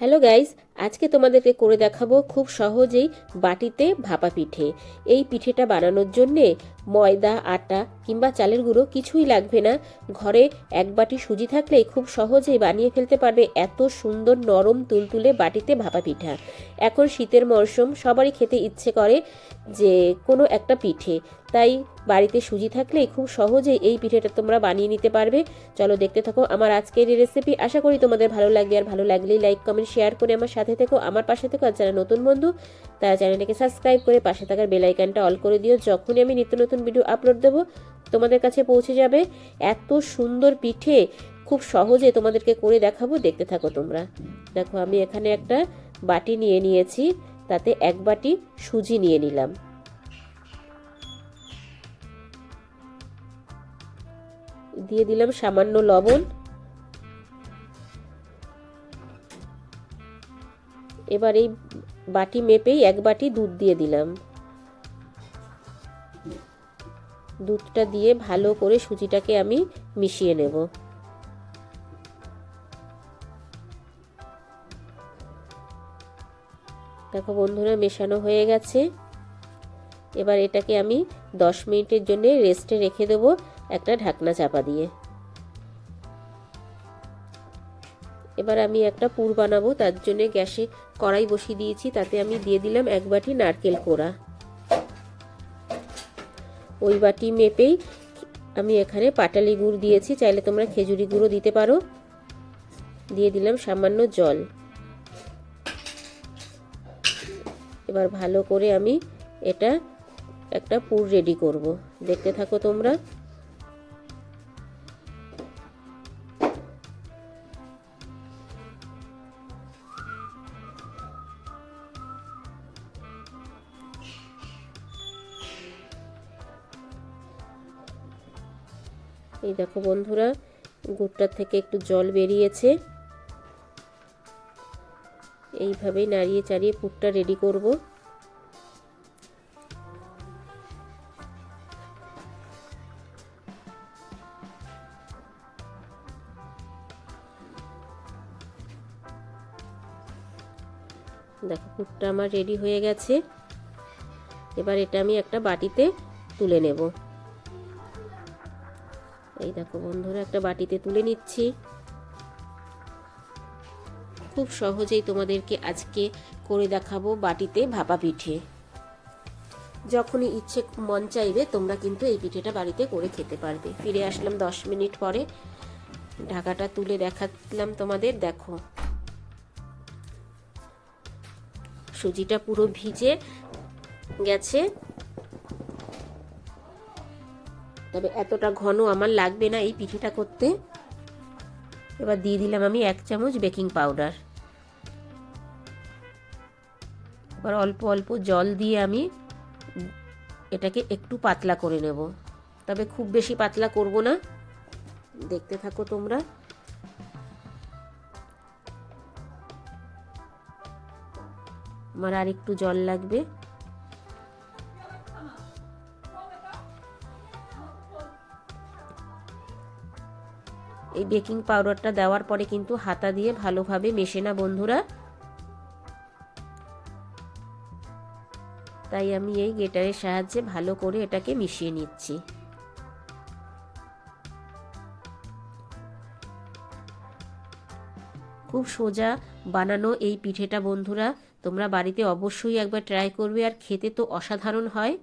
Hello guys আজকে তোমাদেরকে করে দেখাবো খুব সহজেই বাটিতে ভাপা পিঠে। এই পিঠেটা বানানোর জন্যে ময়দা, আটা কিংবা চালের গুঁড়ো কিছুই লাগবে না। ঘরে এক বাটি সুজি থাকলেই খুব সহজেই বানিয়ে ফেলতে পারবে এত সুন্দর নরম তুলতুলে বাটিতে ভাপা পিঠা। এখন শীতের মরশুম, সবারই খেতে ইচ্ছে করে যে কোনো একটা পিঠে। তাই বাড়িতে সুজি থাকলেই খুব সহজেই এই পিঠেটা তোমরা বানিয়ে নিতে পারবে। চলো দেখতে থাকো আমার আজকের এই রেসিপি আশা করি তোমাদের ভালো লাগবে। আর ভালো লাগলেই লাইক কমেন্ট শেয়ার করে আমার সাথে থেকো, আমার পাশে থেকো, আর যারা নতুন বন্ধু, তারা চ্যানেলটাকে সাবস্ক্রাইব করে পাশে থাকার বেলাইকানটা অল করে দিও। যখনই আমি নিত্য নতুন ভিডিও আপলোড দেবো, তোমাদের কাছে পৌঁছে যাবে এত সুন্দর পিঠে। খুব সহজে তোমাদেরকে করে দেখাবো, দেখতে থাকো তোমরা। দেখো, আমি এখানে একটা বাটি নিয়ে নিয়েছি, তাতে এক বাটি সুজি নিয়ে নিলাম। দিয়ে দিলাম সামান্য লবণ। এবার এই বাটি মেপেই এক বাটি দুধ দিয়ে দিলাম। দুধটা দিয়ে ভালো করে সুজিটাকে আমি মিশিয়ে নেব। দেখো বন্ধুরা, মেশানো হয়ে গেছে। এবার এটাকে আমি দশ মিনিটের জন্য রেস্টে রেখে দেব একটা ঢাকনা চাপা দিয়ে। এবার আমি একটা পুর বানাবো, তার জন্য গ্যাসে কড়াই বসিয়ে দিয়েছি, তাতে আমি দিয়ে দিলাম এক বাটি নারকেল কোড়া। ওই বাটি মেপেই আমি এখানে পাটালি গুড় দিয়েছি, চাইলে তোমরা খেজুরি গুঁড়ো দিতে পারো। দিয়ে দিলাম সামান্য জল। এবার ভালো করে আমি এটা একটা পুর রেডি করব। দেখতে থাকো তোমরা। দেখো বন্ধুরা গুড়টার থেকে একটু জল বেরিয়েছে। এইভাবেই নাড়িয়ে চাড়িয়ে পুরটা রেডি করব। দেখো পুরটা আমার রেডি হয়ে গেছে। এবার এটা আমি একটা বাটিতে তুলে নেব। এই দেখো বন্ধুরা, একটা বাটিতে তুলে নিচ্ছি। খুব সহজেই তোমাদেরকে আজকে করে দেখাবো বাটিতে ভাপা পিঠে। যখনই ইচ্ছে মন চাইবে, তোমরা কিন্তু এই পিঠেটা বাড়িতে করে খেতে পারবে। ফিরে আসলাম দশ মিনিট পরে। ঢাকাটা তুলে দেখালাম তোমাদের, দেখো। সুজিটা পুরো ভিজে গেছে। তবে এতটা ঘন আমার লাগবে না এই পিঠেটা করতে। এবার দিয়ে দিলাম আমি এক চামচ বেকিং পাউডার। এবার অল্প অল্প জল দিয়ে আমি এটাকে একটু পাতলা করে নেব। তবে খুব বেশি পাতলা করব না। দেখতে থাকো তোমরা। আমার আর একটু জল লাগবে। এই বেকিং পাউডারটা দেওয়ার পরে কিন্তু হাতা দিয়ে ভালোভাবে মেশে না বন্ধুরা। তাই আমি এই গেটারের সাহায্যে ভালো করে এটাকে মিশিয়ে নিচ্ছি। খুব সোজা বানানো এই পিঠেটা বন্ধুরা, তোমরা বাড়িতে অবশ্যই একবার ট্রাই করবে আর খেতে তো অসাধারণ হয়।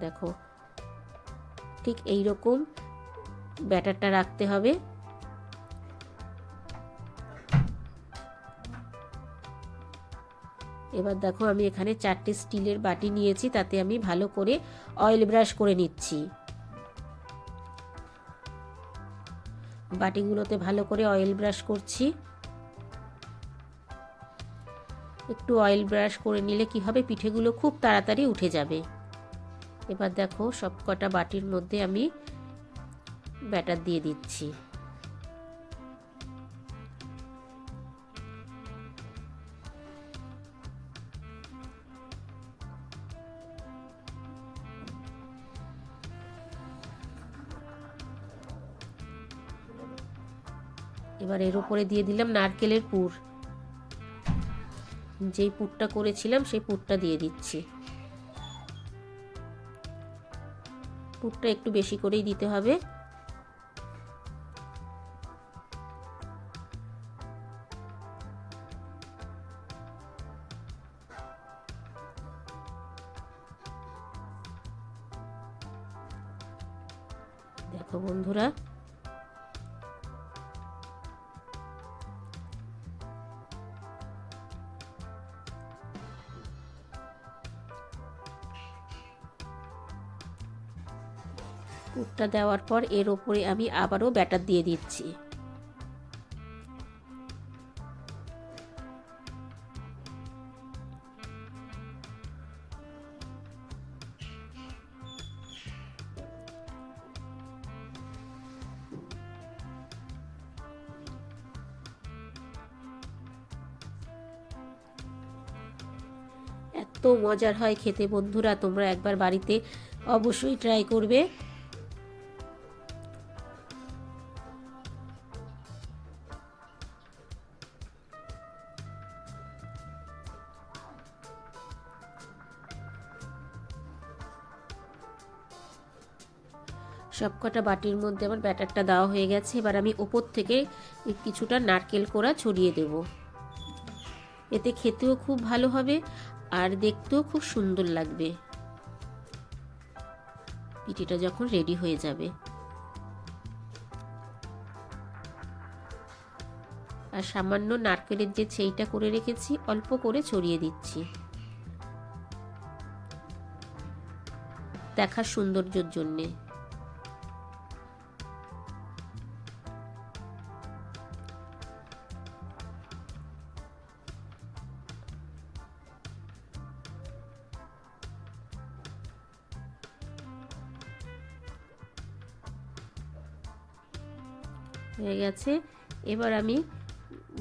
দেখো ঠিক এই রকম ব্যাটারটা রাখতে হবে। এবার দেখো আমি এখানে চারটে স্টিলের বাটি নিয়েছি, তাতে আমি ভালো করে অয়েল ব্রাশ করে নিচ্ছি। বাটিগুলোতে ভালো করে অয়েল ব্রাশ করছি। একটু অয়েল ব্রাশ করে নিলে কি হবে, পিঠেগুলো খুব তাড়াতাড়ি উঠে যাবে। এবার দেখো সব কটা বাটির মধ্যে আমি ব্যাটার দিয়ে দিচ্ছি। এবার এর উপরে দিয়ে দিলাম নারকেলের পুর। যেই পুরটা করেছিলাম সেই পুরটা দিয়ে দিচ্ছি। পুরটা একটু বেশি করেই দিতে হবে। পুরটা দেওয়ার পর এর ওপরে আমি আবারও ব্যাটার দিয়ে দিচ্ছি। এত মজার হয় খেতে বন্ধুরা, তোমরা একবার বাড়িতে অবশ্যই ট্রাই করবে। সবকটা বাটির মধ্যে আমার ব্যাটারটা দেওয়া হয়ে গেছে। এবার আমি ওপর থেকে কিছুটা নারকেল কোড়া ছড়িয়ে দেব। এতে খেতেও খুব ভালো হবে আর দেখতেও খুব সুন্দর লাগবে। পিঠিটা যখন রেডি হয়ে যাবে। আর সামান্য নারকেলের যে ছেইটা করে রেখেছি, অল্প করে ছড়িয়ে দিচ্ছি। দেখার সৌন্দর্যের জন্যে। হয়ে গেছে। এবার আমি,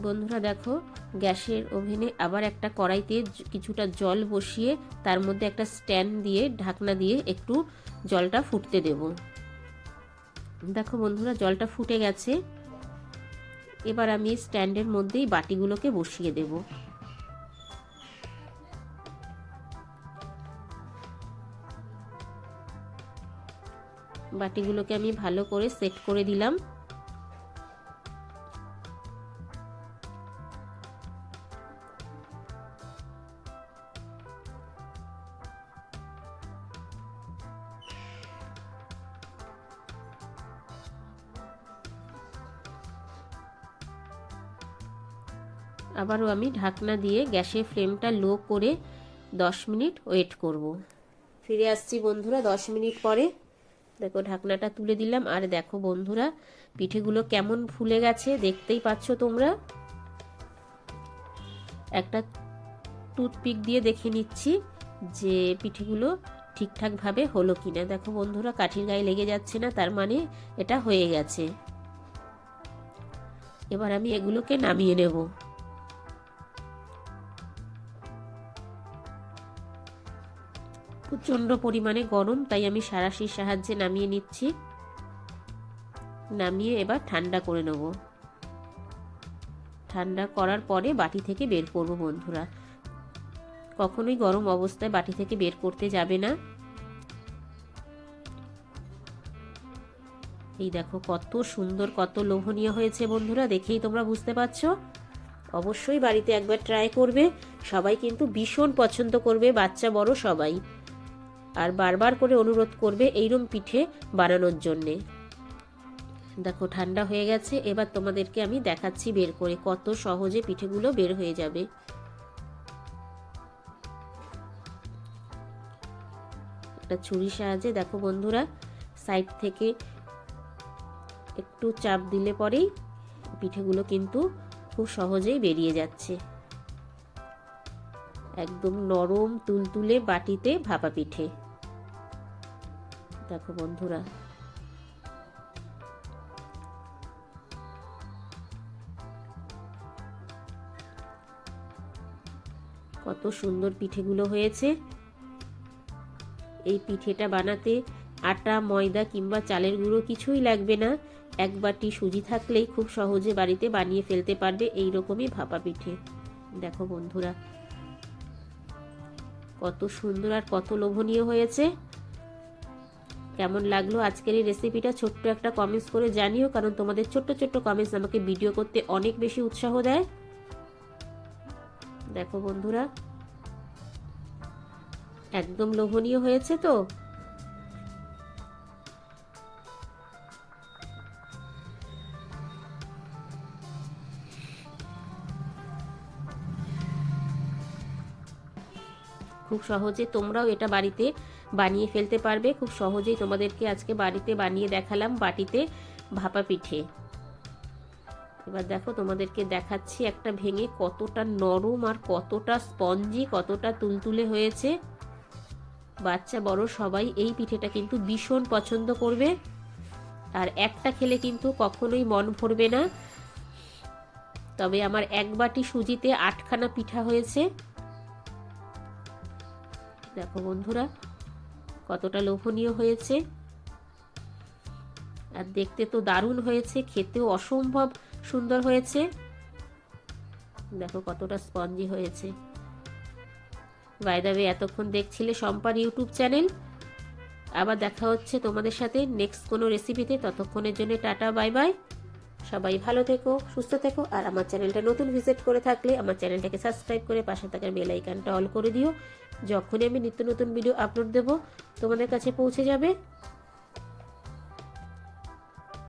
বন্ধুরা দেখো, গ্যাসের ওভেনে আবার একটা কড়াইতে কিছুটা জল বসিয়ে তার মধ্যে একটা স্ট্যান্ড দিয়ে, ঢাকনা দিয়ে একটু জলটা ফুটতে দেব। দেখো বন্ধুরা, জলটা ফুটে গেছে। এবার আমি স্ট্যান্ডের মধ্যেই বাটিগুলোকে বসিয়ে দেব। বাটিগুলোকে আমি ভালো করে সেট করে দিলাম। আবারও আমি ঢাকনা দিয়ে গ্যাসের ফ্লেমটা লো করে দশ মিনিট ওয়েট করব। ফিরে আসছি বন্ধুরা দশ মিনিট পরে। দেখো ঢাকনাটা তুলে দিলাম। আর দেখো বন্ধুরা, পিঠেগুলো কেমন ফুলে গেছে দেখতেই পাচ্ছ তোমরা? একটা টুথপিক দিয়ে দেখে নিচ্ছি যে পিঠেগুলো ঠিকঠাকভাবে হলো কিনা। দেখো বন্ধুরা, কাঠির গায়ে লেগে যাচ্ছে না, তার মানে এটা হয়ে গেছে। এবার আমি এগুলোকে নামিয়ে নেব। প্রচণ্ড পরিমাণে গরম, তাই আমি সারাশির সাহায্যে নামিয়ে নিচ্ছি। নামিয়ে এবার ঠান্ডা করে নেব। ঠান্ডা করার পরে বাটি থেকে বের করব, বন্ধুরা। কখনোই গরম অবস্থায় বাটি থেকে বের করতে যাবে না। এই দেখো, কত সুন্দর, কত লোভনীয় হয়েছে, বন্ধুরা। দেখেই তোমরা বুঝতে পারছ। অবশ্যই বাড়িতে একবার ট্রাই করবে। সবাই কিন্তু ভীষণ পছন্দ করবে, বাচ্চা বড় সবাই। আর বারবার করে অনুরোধ করবে এইরম পিঠে বানানোর জন্যে। দেখো, ঠান্ডা হয়ে গেছে, এবার তোমাদেরকে আমি দেখাচ্ছি বের করে কত সহজে পিঠেগুলো বের হয়ে যাবে। একটা ছুরির সাহায্যে দেখো বন্ধুরা, সাইড থেকে একটু চাপ দিলে পরেই পিঠেগুলো কিন্তু খুব সহজেই বেরিয়ে যাচ্ছে। একদম নরম, তুলতুলে বাটিতে ভাপা পিঠে। দেখো বন্ধুরা। কত সুন্দর পিঠেগুলো হয়েছে। এই পিঠেটা বানাতে আটা, ময়দা কিংবা চালের গুঁড়ো কিছুই লাগবে না। এক বাটি সুজি থাকলেই খুব সহজে বাড়িতে বানিয়ে ফেলতে পারবে এই রকমই ভাপা পিঠে। দেখো বন্ধুরা, কত সুন্দর আর কত লোভনীয় হয়েছে। কেমন লাগল আজকের এই রেসিপিটা ছোট্ট একটা কমেন্টস করে জানিও, কারণ তোমাদের ছোট্ট ছোট্ট কমেন্টস আমাকে ভিডিও করতে অনেক বেশি উৎসাহ দেয়। দেখো বন্ধুরা, একদম লোভনীয় হয়েছে তো? খুব সহজে তোমরাও এটা বাড়িতে বানিয়ে ফেলতে পারবে। খুব সহজেই তোমাদেরকে আজকে বাড়িতে বানিয়ে দেখালাম বাটিতে ভাপা পিঠে। এবার দেখো তোমাদেরকে দেখাচ্ছি একটা ভেঙে কতটা নরম আর কতটা স্পঞ্জি, কতটা তুলতুলে হয়েছে। বাচ্চা, বড় সবাই এই পিঠেটা কিন্তু ভীষণ পছন্দ করবে। আর একটা খেলে কিন্তু কখনোই মন ভরবে না। তবে আমার এক বাটি সুজিতে আটখানা পিঠা হয়েছে। দেখো বন্ধুরা, কতটা লোভনীয় হয়েছে। আর দেখতে তো দারুণ হয়েছে, খেতেও অসম্ভব সুন্দর হয়েছে। দেখো কতটা স্পঞ্জি হয়েছে। বাইদাবে এতক্ষণ দেখছিলে সম্পার ইউটিউব চ্যানেল। আবার দেখা হচ্ছে তোমাদের সাথে নেক্সট কোনো রেসিপিতে ততক্ষণের জন্য টাটা বাই বাই সবাই ভালো থেকো, সুস্থ থেকো, আর আমার চ্যানেলটা নতুন ভিজিট করে থাকলে আমার চ্যানেলটাকে সাবস্ক্রাইব করে পাশে থাকার বেল আইকনটা অল করে দিও। যখনই আমি নিত্য নতুন ভিডিও আপলোড দেব, তোমাদের কাছে পৌঁছে যাবে।